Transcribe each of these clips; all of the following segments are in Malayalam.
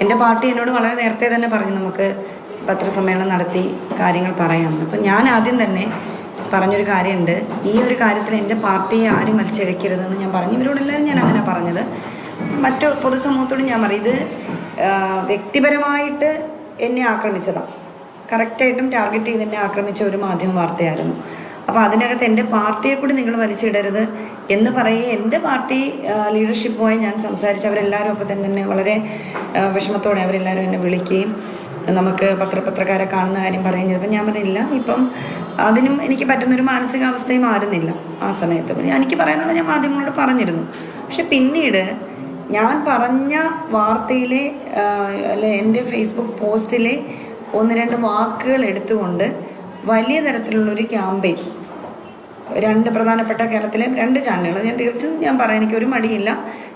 എന്റെ പാർട്ടി എന്നോട് വളരെ നേരത്തെ തന്നെ പറഞ്ഞു നമുക്ക് പത്രസമ്മേളനം നടത്തി കാര്യങ്ങൾ പറയാമെന്ന്. അപ്പം ഞാൻ ആദ്യം തന്നെ പറഞ്ഞൊരു കാര്യമുണ്ട്. ഈ ഒരു കാര്യത്തിൽ എന്റെ പാർട്ടിയെ ആരും വലിച്ചിഴക്കരുതെന്ന് ഞാൻ പറഞ്ഞു. ഇവരോടെല്ലാവരും ഞാൻ അങ്ങനെ പറഞ്ഞത്. മറ്റു പൊതുസമൂഹത്തോട് ഞാൻ പറയും ഇത് വ്യക്തിപരമായിട്ട് എന്നെ ആക്രമിച്ചതാണ് കറക്റ്റായിട്ടും ടാർഗറ്റ് ചെയ്ത് എന്നെ ആക്രമിച്ച ഒരു മാധ്യമ വാർത്തയായിരുന്നു. അപ്പോൾ അതിനകത്ത് എന്റെ പാർട്ടിയെ കൂടി നിങ്ങൾ വലിച്ചിടരുത് എന്ന് പറയുക എന്റെ പാർട്ടി ലീഡർഷിപ്പുമായി ഞാൻ സംസാരിച്ച് അവരെല്ലാവരും ഒപ്പം തന്നെ എന്നെ വളരെ വിഷമത്തോടെ അവരെല്ലാവരും എന്നെ വിളിക്കുകയും നമുക്ക് പത്രപത്രക്കാരെ കാണുന്ന കാര്യം പറയുകയും ചിലപ്പോൾ ഞാൻ പറഞ്ഞില്ല ഇപ്പം അതിനും എനിക്ക് പറ്റുന്നൊരു മാനസികാവസ്ഥയും മാറുന്നില്ല ആ സമയത്ത്. എനിക്ക് പറയാനുള്ള ഞാൻ മാധ്യമങ്ങളോട് പറഞ്ഞിരുന്നു. പക്ഷെ പിന്നീട് ഞാൻ പറഞ്ഞ വാർത്തയിലെ അല്ലെ എന്റെ ഫേസ്ബുക്ക് പോസ്റ്റിലെ ഒന്ന് രണ്ട് വാക്കുകൾ എടുത്തുകൊണ്ട് വലിയ തരത്തിലുള്ളൊരു ക്യാമ്പയിൻ. രണ്ട് പ്രധാനപ്പെട്ട കേരളത്തിലെ രണ്ട് ചാനലുകൾ. ഞാൻ തീർച്ചയായും ഞാൻ പറയാം എനിക്കൊരു മടിയില്ല.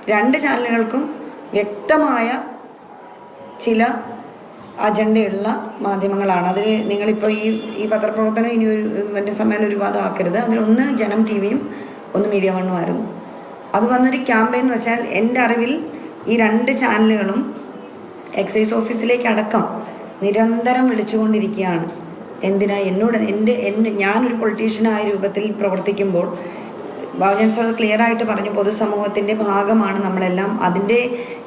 രണ്ട് ചാനലുകൾക്കും വ്യക്തമായ ചില അജണ്ടയുള്ള മാധ്യമങ്ങളാണ്. അതിൽ നിങ്ങളിപ്പോൾ ഈ ഈ പത്രപ്രവർത്തനം ഇനി ഒരു മറ്റേ സമ്മേളനം ഒരു വിവാദമാക്കരുത് അതിലൊന്ന് ജനം ടി വിയും ഒന്ന് മീഡിയ വണ്ണും ആയിരുന്നു. അത് വന്നൊരു ക്യാമ്പയിൻ എന്ന് വെച്ചാൽ എന്റെ അറിവിൽ ഈ രണ്ട് ചാനലുകളും എക്സൈസ് ഓഫീസിലേക്ക് അടക്കം നിരന്തരം വിളിച്ചുകൊണ്ടിരിക്കുകയാണ്. എന്തിനാ എന്നോട് എന്റെ എന്നെ ഞാനൊരു പൊളിറ്റീഷ്യനായ രൂപത്തിൽ പ്രവർത്തിക്കുമ്പോൾ ബാബുജാൻ സാർ ക്ലിയർ ആയിട്ട് പറഞ്ഞു പൊതുസമൂഹത്തിന്റെ ഭാഗമാണ് നമ്മളെല്ലാം. അതിന്റെ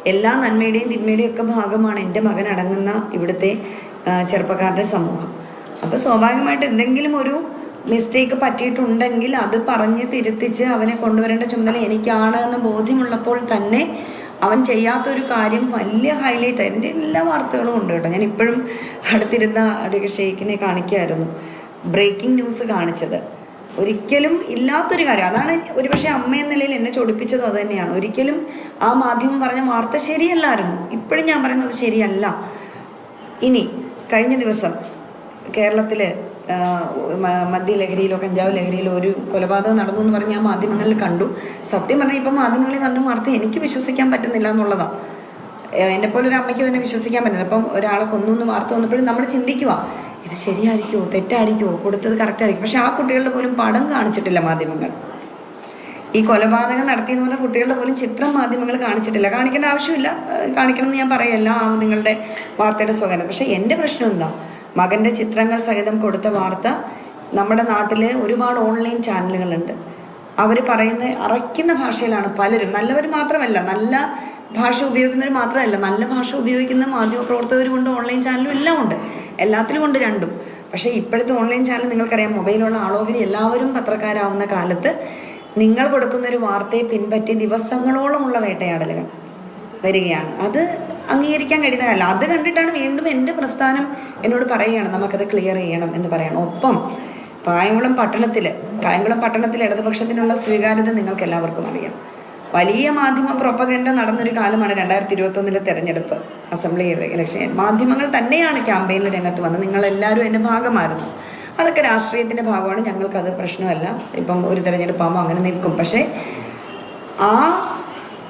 എല്ലാ നന്മയുടെയും തിന്മയുടെയും ഒക്കെ ഭാഗമാണ് എന്റെ മകൻ അടങ്ങുന്ന ഇവിടുത്തെ ചെറുപ്പക്കാരുടെ സമൂഹം. അപ്പോൾ സ്വാഭാവികമായിട്ട് എന്തെങ്കിലും ഒരു മിസ്റ്റേക്ക് പറ്റിയിട്ടുണ്ടെങ്കിൽ അത് പറഞ്ഞ് തിരുത്തിച്ച് അവനെ കൊണ്ടുവരേണ്ട ചുമതല എനിക്കാണ് എന്ന് ബോധ്യമുള്ളപ്പോൾ തന്നെ അവൻ ചെയ്യാത്തൊരു കാര്യം വലിയ ഹൈലൈറ്റ് ഇതിന്റെ എല്ലാ വാർത്തകളും ഉണ്ട് കേട്ടോ. ഞാൻ ഇപ്പോഴും അടുത്തിരുന്ന ഒരു ഷെയ്ഖിനെ കാണിക്കായിരുന്നു. ബ്രേക്കിംഗ് ന്യൂസ് കാണിച്ചത്. ഒരിക്കലും ഇല്ലാത്തൊരു കാര്യം. അതാണ് ഒരുപക്ഷെ അമ്മ എന്ന നിലയിൽ എന്നെ ചൊടിപ്പിച്ചതും അത് തന്നെയാണ്. ഒരിക്കലും ആ മാധ്യമം പറഞ്ഞ വാർത്ത ശരിയല്ലായിരുന്നു. ഇപ്പോഴും ഞാൻ പറയുന്നത് ശരിയല്ല. ഇനി കഴിഞ്ഞ ദിവസം കേരളത്തിൽ മദ്യലഹരിയിലോ കഞ്ചാവ് ലഹരിയിലോ ഒരു കൊലപാതകം നടന്നു എന്ന് പറഞ്ഞ് ഞാൻ മാധ്യമങ്ങളിൽ കണ്ടു. സത്യം പറഞ്ഞാൽ ഇപ്പം മാധ്യമങ്ങളിൽ കണ്ട വാർത്ത എനിക്ക് വിശ്വസിക്കാൻ പറ്റുന്നില്ല എന്നുള്ളതാണ് എന്നെ പോലെ ഒരു അമ്മയ്ക്ക് തന്നെ വിശ്വസിക്കാൻ പറ്റുന്നില്ല. അപ്പം ഒരാളെ കൊന്നു വാർത്ത വന്നപ്പോഴും നമ്മൾ ചിന്തിക്കുക ഇത് ശരിയായിരിക്കുമോ തെറ്റായിരിക്കുമോ കൊടുത്തത് കറക്റ്റ് ആയിരിക്കും പക്ഷെ ആ കുട്ടികളുടെ പോലും പടം കാണിച്ചിട്ടില്ല മാധ്യമങ്ങൾ. ഈ കൊലപാതകം നടത്തിയെന്ന് പറഞ്ഞ കുട്ടികളുടെ പോലും ചിത്രം മാധ്യമങ്ങൾ കാണിച്ചിട്ടില്ല. കാണിക്കേണ്ട ആവശ്യമില്ല. കാണിക്കണം എന്ന് ഞാൻ പറയല്ല. നിങ്ങളുടെ വാർത്തയുടെ സ്വകാര്യം പക്ഷെ എന്റെ പ്രശ്നം എന്താ? മകന്റെ ചിത്രങ്ങൾ സഹിതം കൊടുത്ത വാർത്ത നമ്മുടെ നാട്ടിൽ ഒരുപാട് ഓൺലൈൻ ചാനലുകളുണ്ട്. അവർ പറയുന്ന അറയ്ക്കുന്ന ഭാഷയിലാണ് പലരും. നല്ലവർ മാത്രമല്ല നല്ല ഭാഷ ഉപയോഗിക്കുന്നവർ മാത്രമല്ല നല്ല ഭാഷ ഉപയോഗിക്കുന്ന മാധ്യമ പ്രവർത്തകരുമുണ്ട് ഓൺലൈൻ ചാനലും എല്ലാം ഉണ്ട്. എല്ലാത്തിലും ഉണ്ട് രണ്ടും. പക്ഷേ ഇപ്പോഴത്തെ ഓൺലൈൻ ചാനൽ നിങ്ങൾക്കറിയാം മൊബൈലുള്ള ആളോഹരി എല്ലാവരും പത്രക്കാരാവുന്ന കാലത്ത് നിങ്ങൾ കൊടുക്കുന്ന ഒരു വാർത്തയെ പിൻപറ്റി ദിവസങ്ങളോളമുള്ള വേട്ടയാടലുകൾ വരികയാണ്. അത് അംഗീകരിക്കാൻ കഴിയുന്നതല്ല. അത് കണ്ടിട്ടാണ് വീണ്ടും എന്റെ പ്രസ്ഥാനം എന്നോട് പറയുകയാണ് നമുക്കത് ക്ലിയർ ചെയ്യണം എന്ന് പറയണം ഒപ്പം കായംകുളം പട്ടണത്തിൽ കായംകുളം പട്ടണത്തിൽ ഇടതുപക്ഷത്തിനുള്ള സ്വീകാര്യത നിങ്ങൾക്ക് എല്ലാവർക്കും അറിയാം. വലിയ മാധ്യമ പ്രൊപ്പഗൻഡ നടന്നൊരു കാലമാണ് രണ്ടായിരത്തി ഇരുപത്തൊന്നിലെ തെരഞ്ഞെടുപ്പ് അസംബ്ലി ഇലക്ഷൻ. മാധ്യമങ്ങൾ തന്നെയാണ് ക്യാമ്പയിനിൽ രംഗത്ത് വന്നത്. നിങ്ങളെല്ലാവരും എന്റെ ഭാഗമായിരുന്നു. അതൊക്കെ രാഷ്ട്രീയത്തിന്റെ ഭാഗമാണ്. ഞങ്ങൾക്കത് പ്രശ്നമല്ല. ഇപ്പം ഒരു തെരഞ്ഞെടുപ്പാകുമ്പോൾ അങ്ങനെ നിൽക്കും. പക്ഷേ ആ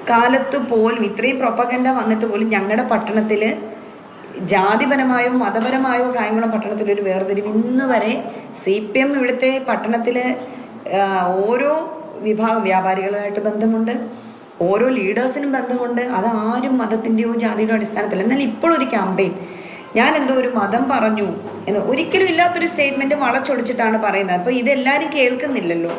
കാലത്ത് പോലും ഇത്രയും പ്രൊപ്പഗൻഡ വന്നിട്ട് പോലും ഞങ്ങളുടെ പട്ടണത്തിൽ ജാതിപരമായോ മതപരമായോ കായംകുളം പട്ടണത്തിൽ ഒരു വേർതിരിവ് ഇന്ന് വരെ സി പി എം ഇവിടുത്തെ പട്ടണത്തിൽ ഓരോ വിഭാഗം വ്യാപാരികളുമായിട്ട് ബന്ധമുണ്ട്. ഓരോ ലീഡേഴ്സിനും ബന്ധമുണ്ട്. അത് ആരും മതത്തിന്റെയോ ജാതിയുടെയോ അടിസ്ഥാനത്തിൽ എന്നാൽ ഇപ്പോഴൊരു ക്യാമ്പയിൻ ഞാൻ എന്തോ ഒരു മതം പറഞ്ഞു എന്ന് ഒരിക്കലും ഇല്ലാത്തൊരു സ്റ്റേറ്റ്മെന്റ് വളച്ചൊടിച്ചിട്ടാണ് പറയുന്നത്. അപ്പോൾ ഇതെല്ലാവരും കേൾക്കുന്നില്ലല്ലോ.